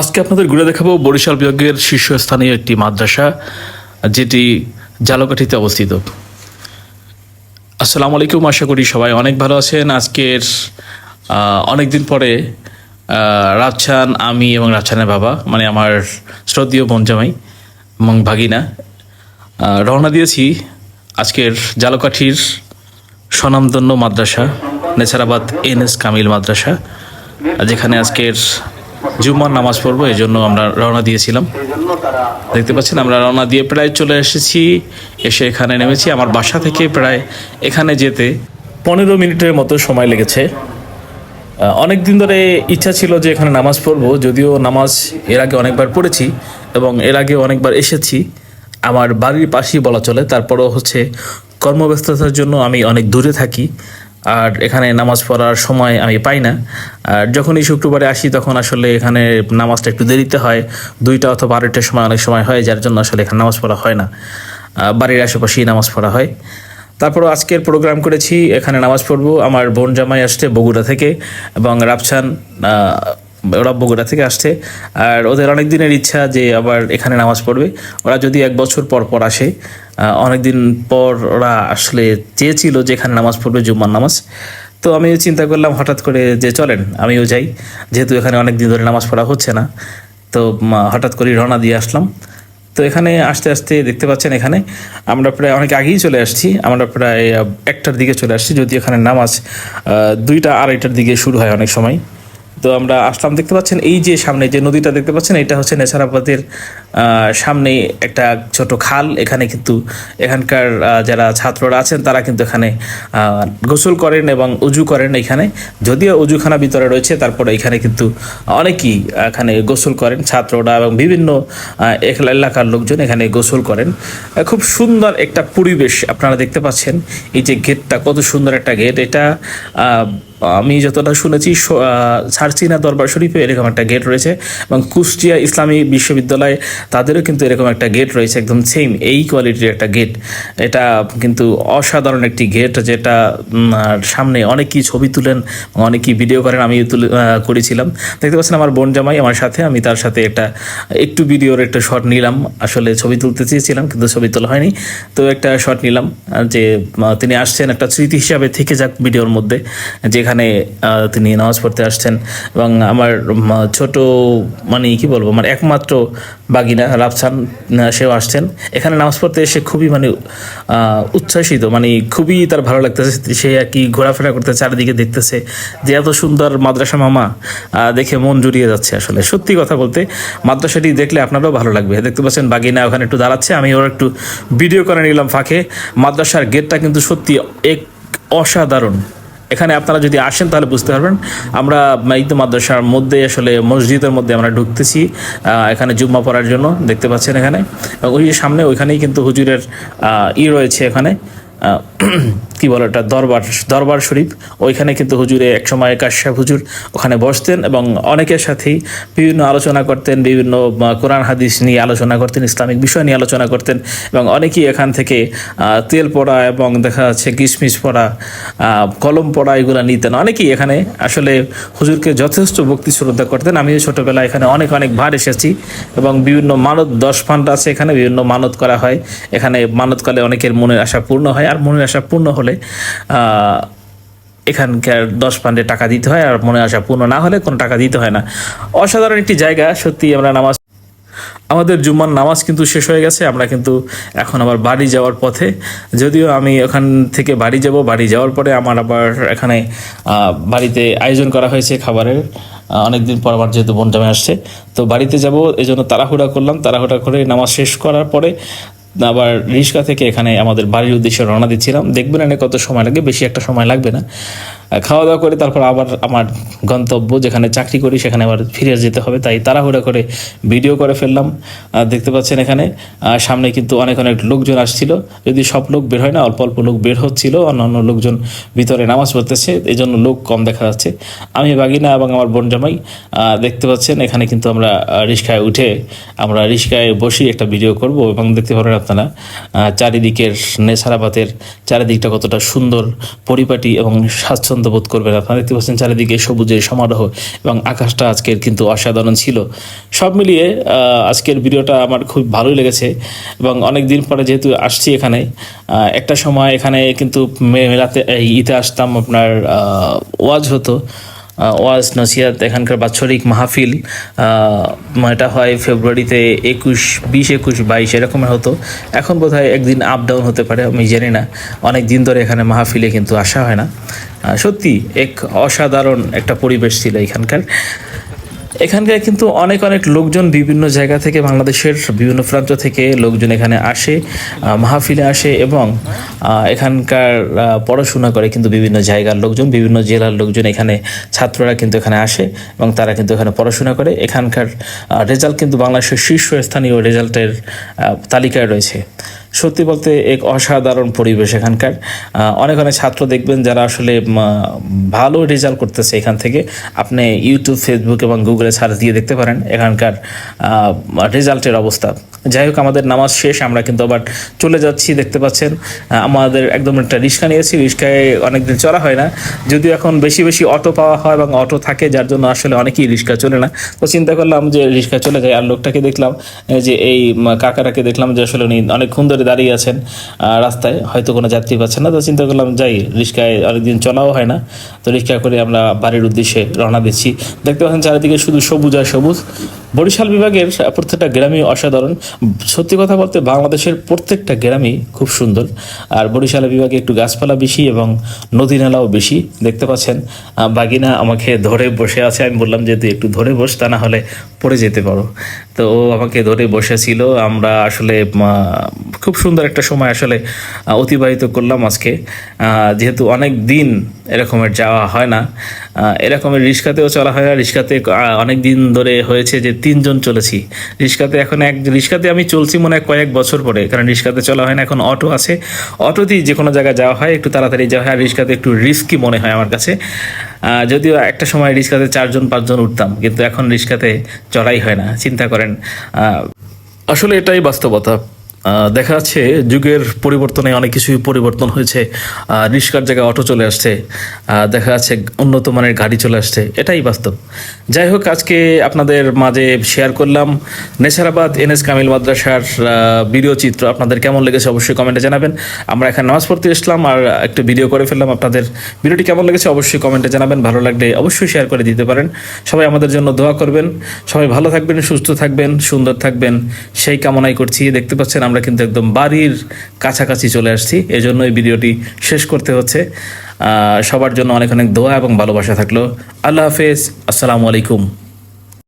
আজকে আপনাদের ঘুরে দেখাবো বরিশাল বিভাগের শীর্ষস্থানীয় একটি মাদ্রাসা, যেটি জালকাঠিতে অবস্থিত। আসসালামু আলাইকুম, আশা করি সবাই অনেক ভালো আছেন। আজকের অনেক দিন পরে রাজছান, আমি এবং রাজছানের বাবা মানে আমার শ্রদ্ধীয় বনজামাই এবং ভাগিনা রওনা দিয়েছি আজকের জালকাঠির স্বনামধন্য মাদ্রাসা, নেছারাবাদ এন এস কামিল মাদ্রাসা, যেখানে আজকের জুম্মার নামাজ পড়ব এই জন্য আমরা রওনা দিয়েছিলাম। দেখতে পাচ্ছেন, আমরা রওনা দিয়ে প্রায় চলে এসেছি, এসে এখানে নেমেছি। আমার বাসা থেকে প্রায় এখানে যেতে পনেরো মিনিটের মতো সময় লেগেছে। অনেক দিন ধরে ইচ্ছা ছিল যে এখানে নামাজ পড়ব, যদিও নামাজ এর আগে অনেকবার পড়েছি এবং এর আগে অনেকবার এসেছি। আমার বাড়ির পাশেই বলা চলে, তারপরও হচ্ছে কর্মব্যস্ততার জন্য আমি অনেক দূরে থাকি। আর এখানে নামাজ পড়ার সময় আমি পাই না। আর যখনই শুক্রবারে আসি তখন আসলে এখানে নামাজটা একটু দেরিতে হয়। দুইটা অথবা আড়াইটার সময় অনেক সময় হয় যার জন্য আসলে এখানে নামাজ পড়া হয় না। বাড়ির আশেপাশেই নামাজ পড়া হয়। তারপরও আজকের প্রোগ্রাম করেছি এখানে নামাজ পড়ব। আমার বোন জামাই আসছে বগুড়া থেকে এবং আহ, ওরা বগুড়া থেকে আসছে। আর ওদের অনেক দিনের ইচ্ছা যে আবার এখানে নামাজ পড়বে। ওরা যদি এক বছর পর পর আসে অনেক দিন পর ওরা আসলে চেয়েছিল যে এখানে নামাজ পড়বে, জুম্মার নামাজ। তো আমি চিন্তা করলাম হঠাৎ করে যে চলেন, আমিও যাই। যেহেতু এখানে অনেক দিন ধরে নামাজ পড়া হচ্ছে না, তো হঠাৎ করেই রওনা দিয়ে আসলাম। তো এখানে আসতে আসতে দেখতে পাচ্ছেন এখানে, আমরা প্রায় অনেক আগেই চলে আসছি। আমরা প্রায় একটার দিকে চলে আসছি যদি এখানে নামাজ দুইটা আড়াইটার দিকে শুরু হয় অনেক সময়। তো আমরা আসলাম। দেখতে পাচ্ছেন এই যে সামনে যে নদীটা দেখতে পাচ্ছেন, এটা হচ্ছে নেছারাবাদের সামনে একটা ছোট খাল। এখানে কিন্তু এখানকার যারা ছাত্ররা আছেন তারা কিন্তু এখানে গোসল করেন এবং উজু করেন এখানে। যদিও উজুখানা ভিতরে রয়েছে তারপরে এখানে কিন্তু অনেকেই এখানে গোসল করেন। ছাত্ররা এবং বিভিন্ন এলাকার লোকজন এখানে গোসল করেন। খুব সুন্দর একটা পরিবেশ আপনারা দেখতে পাচ্ছেন। এই যে গেটটা কত সুন্দর একটা গেট। এটা আমি যতটা শুনেছি স- আহ, সারসিনা দরবার শরীফে এরকম একটা গেট রয়েছে এবং কুষ্টিয়া ইসলামী বিশ্ববিদ্যালয় তাদেরও কিন্তু এরকম একটা গেট রয়েছে, একদম সেম এই কোয়ালিটির একটা গেট এটা কিন্তু অসাধারণ একটি গেট যেটা সামনে অনেকেই ছবি তুলেন, অনেকেই ভিডিও করেন আমি তুলে করেছিলাম। দেখতে পাচ্ছেন আমার বোন জামাই আমার সাথে, আমি তার সাথে একটা, একটু ভিডিওর একটা শট নিলাম। আসলে ছবি তুলতে চেয়েছিলাম, কিন্তু ছবি তোলা হয়নি। তো একটা শট নিলাম যে তিনি আসছেন একটা স্মৃতি হিসাবে থেকে যাক ভিডিওর মধ্যে, যেখানে তিনি নামাজ পড়তে আসছেন। এবং আমার ছোট মানে কি বলব, আমার একমাত্র বাগিনা রাফসান সেও আসছেন। এখানে নামাজ পড়তে এসে খুবই মানে উচ্ছ্বাসিত মানে খুবই তার ভালো লাগতেছে। সে আর কি ঘোরাফেরা করতে চারিদিকে দেখতেছে যে এত সুন্দর মাদ্রাসা মামা দেখে মন জুড়িয়ে যাচ্ছে আসলে। সত্যি কথা বলতে, মাদ্রাসাটি দেখলে আপনারও ভালো লাগবে। দেখতে পাচ্ছেন বাগিনা ওখানে একটু দাঁড়াচ্ছে, আমি ওর একটু ভিডিও করে নিলাম ফাঁকে। মাদ্রাসার গেটটা কিন্তু সত্যি এক অসাধারণ। এখানে আপনারা যদি আসেন তাহলে বুঝতে পারবেন। আমরা ঈদ মাদ্রাসার মধ্যে আসলে মসজিদের মধ্যে আমরা ঢুকতেছি এখানে জুম্মা পড়ার জন্য দেখতে পাচ্ছেন এখানে। ওই সামনে ওইখানেই কিন্তু হুজুরের ই রয়েছে এখানে। কি বলে ওটা? দরবার দরবার শরীফ। ওইখানে কিন্তু হুজুরে একসময় কাশ্যপ হুজুর ওখানে বসতেন এবং অনেকের সাথেই বিভিন্ন আলোচনা করতেন, বিভিন্ন কোরআন, হাদিস নিয়ে আলোচনা করতেন, ইসলামিক বিষয় নিয়ে আলোচনা করতেন এবং অনেকেই এখান থেকে তেল পড়া এবং দেখা যাচ্ছে কিশমিশ পড়া কলম পড়া এগুলো নিতেন। অনেকেই এখানে আসলে হুজুরকে যথেষ্ট ভক্তি শ্রদ্ধা করতেন। আমিও ছোটোবেলায় এখানে অনেক অনেক ভার এসেছি এবং বিভিন্ন মানত, দশ ফান্ড আছে এখানে, বিভিন্ন মানত করা হয়। এখানে মানত করলে অনেকের মনের আশা পূর্ণ হয়। আর মনের আশা পূর্ণ হলে এখানকার দশ পান্ডে টাকা দিতে হয় আর মনে আশা পূর্ণ না হলে কোনো টাকা দিতে হয় না। অসাধারণ একটি জায়গা, সত্যি আমরা নামাজ, আমাদের জুম্মার নামাজ কিন্তু শেষ হয়ে গেছে, আমরা কিন্তু এখন আবার বাড়ি যাওয়ার পথে। যদিও আমি ওখান থেকে বাড়ি যাব, বাড়ি যাওয়ার পরে আমার আবার এখানে বাড়িতে আয়োজন করা হয়েছে খাবারের অনেকদিন পর আমার যেহেতু বোন জামাই আসছে, তো বাড়িতে যাব এই জন্য তাড়াহুড়া করলাম। তাড়াহুড়া করে নামাজ শেষ করার পরে আবার রিস্কা থেকে এখানে আমাদের বাড়ির উদ্দেশ্যে রওনা দিচ্ছিলাম। দেখবেন এনে কত সময় লাগে, বেশি একটা সময় লাগবে না। খাওয়া দাওয়া করে তারপর আবার আমার গন্তব্য যেখানে চাকরি করি, সেখানে আবার ফিরে যেতে হবে। তাই তাড়াহুড়া করে ভিডিও করে ফেললাম। দেখতে পাচ্ছেন এখানে সামনে কিন্তু অনেক অনেক লোকজন আসছিল। যদি সব লোক বের হয় না, অল্প অল্প লোক বের হচ্ছিল, অন্যান্য লোকজন ভিতরে নামাজ পড়তেছে এই জন্য লোক কম দেখা যাচ্ছে। আমি বাগিনা এবং আমার বোন জামাই দেখতে পাচ্ছেন, এখানে কিন্তু আমরা রিক্সায় উঠে আমরা রিক্সায় বসে একটা ভিডিও করব এবং দেখতে পারেন আপনারা চারিদিকের নেছারাবাতের চারিদিকটা কতটা সুন্দর, পরিপাটি এবং স্বাচ্ছন্দ্য স্বাচ্ছন্দ্য বোধ করবেন আপনারা দেখতে পাচ্ছেন চারিদিকে সবুজের সমারোহ এবং আকাশটা আজকের কিন্তু অসাধারণ ছিল। সব মিলিয়ে আজকের ভিডিওটা আমার খুব ভালোই লেগেছে এবং অনেক দিন পরে যেহেতু আসছি এখানে একটা সময় এখানে কিন্তু মেলাতে ঈদে আসতাম আপনার ওয়াজ হতো। ওয়াজ, নসিহাত, এখানকার বাৎসরিক মাহফিল এটা হয় ফেব্রুয়ারিতে একুশ, বিশ একুশ, বাইশ, এরকমের হতো। এখন বোধহয় একদিন আপ ডাউন হতে পারে, আমি জানি না। অনেক দিন ধরে এখানে মাহফিলে কিন্তু আসা হয় না। সত্যি এক অসাধারণ একটা পরিবেশ ছিল এখানকার। এখানকার কিন্তু অনেক অনেক লোকজন বিভিন্ন জায়গা থেকে, বাংলাদেশের বিভিন্ন প্রান্ত থেকে লোকজন এখানে আসে মাহফিলে আসে এবং এখানকার পড়াশোনা করে কিন্তু বিভিন্ন জায়গার লোকজন, বিভিন্ন জেলার লোকজন এখানে, ছাত্ররা কিন্তু এখানে আসে এবং তারা কিন্তু এখানে পড়াশোনা করে। এখানকার রেজাল্ট কিন্তু বাংলাদেশের শীর্ষস্থানীয় রেজাল্টের তালিকায় রয়েছে। সত্যি বলতে এক অসাধারণ পরিবেশ এখানকার। অনেক অনেক ছাত্র দেখবেন যারা আসলে ভালো রেজাল্ট করতেছে এখান থেকে। আপনি ইউটিউব ফেসবুক এবং গুগলে সার্চ দিয়ে দেখতে পারেন এখানকার রেজাল্টের অবস্থা। যাই হোক আমাদের নামাজ শেষ আমরা কিন্তু আবার চলে যাচ্ছি দেখতে পাচ্ছেন আমাদের একদম একটা রিক্সা নিয়েছি রিক্সায় অনেকদিন চলা হয় না যদিও এখন বেশি বেশি অটো পাওয়া হয় এবং অটো থাকে যার জন্য আসলে অনেকেই রিক্সা চলে না। তো চিন্তা করলাম যে রিক্সা চলে যায় আর লোকটাকে দেখলাম যে এই উম, কাকাটাকে দেখলাম যে আসলে উনি অনেকক্ষণ ধরে দাঁড়িয়ে আছেন রাস্তায় হয়তো কোনো যাত্রী পাচ্ছেন না তো চিন্তা করলাম যাই রিক্সায় অনেকদিন চলাও হয় না তো রিক্সা করে আমরা বাড়ির উদ্দেশ্যে রওনা দিচ্ছি। দেখতে পাচ্ছেন চারিদিকে শুধু সবুজ আর সবুজ বরিশাল বিভাগের প্রত্যেকটা গ্রামই অসাধারণ। সত্যি কথা বলতে বাংলাদেশের প্রত্যেকটা গ্রামই খুব সুন্দর। আর বরিশাল বিভাগে একটু গাছপালা বেশি এবং নদী নালাও বেশি। দেখতে পাচ্ছেন বাগিনা আমাকে ধরে বসে আছে। আমি বললাম যে, তুই একটু ধরে বস, তা না হলে পড়ে যেতে পারো। তো ও আমাকে ধরে বসেছিল। আমরা আসলে খুব সুন্দর একটা সময় আসলে অতিবাহিত করলাম আজকে। যেহেতু অনেক দিন এরকমের যাওয়া হয় না। এরকমের রিক্সাতেও চলা হয় না। রিক্সাতে অনেক দিন ধরে হয়েছে যে তিনজন চলেছি। রিক্সাতে এখন এক রিক্সাতে আমি চলছি মনে হয় কয়েক বছর পরে, কারণ রিক্সাতে চলা হয় না, এখন অটো আছে। অটোতেই যে কোনো জায়গায় যাওয়া হয়, একটু তাড়াতাড়ি যাওয়া হয়, আর রিক্সাতে একটু রিস্কি মনে হয় আমার কাছে। যদিও একটা সময় রিক্সাতে চারজন, পাঁচজন উঠতাম, কিন্তু এখন রিক্সাতে চড়াই হয় না, চিন্তা করেন। আসলে এটাই বাস্তবতা। দেখা যাচ্ছে যুগের পরিবর্তনে অনেক কিছুই পরিবর্তন হয়েছে। রিক্সার জায়গায় অটো চলে আসছে। দেখা যাচ্ছে উন্নত মানের গাড়ি চলে আসছে। এটাই বাস্তব। যাই হোক, আজকে আপনাদের মাঝে শেয়ার করলাম। নেসারাবাদ এনএস কামিল মাদ্রাসার ভিডিও চিত্র। আপনাদের কেমন লেগেছে অবশ্যই কমেন্টে জানাবেন। আমরা এখানে নামাজ পড়তে এসলাম আর একটু ভিডিও করে ফেললাম আপনাদের। ভিডিওটি কেমন লেগেছে অবশ্যই কমেন্টে জানাবেন। ভালো লাগলে অবশ্যই শেয়ার করে দিতে পারেন। সবাই আমাদের জন্য দোয়া করবেন। সবাই ভালো থাকবেন, সুস্থ থাকবেন, সুন্দর থাকবেন। সেই কামনাই করছি। দেখতে পাচ্ছেন আমরা কিন্তু একদম বাড়ির কাছাকাছি চলে আসছি। এজন্য এই ভিডিওটি শেষ করতে হচ্ছে। সবার জন্য অনেক অনেক দোয়া এবং ভালোবাসা থাকল। আল্লাহ হাফেজ। আসসালামু আলাইকুম।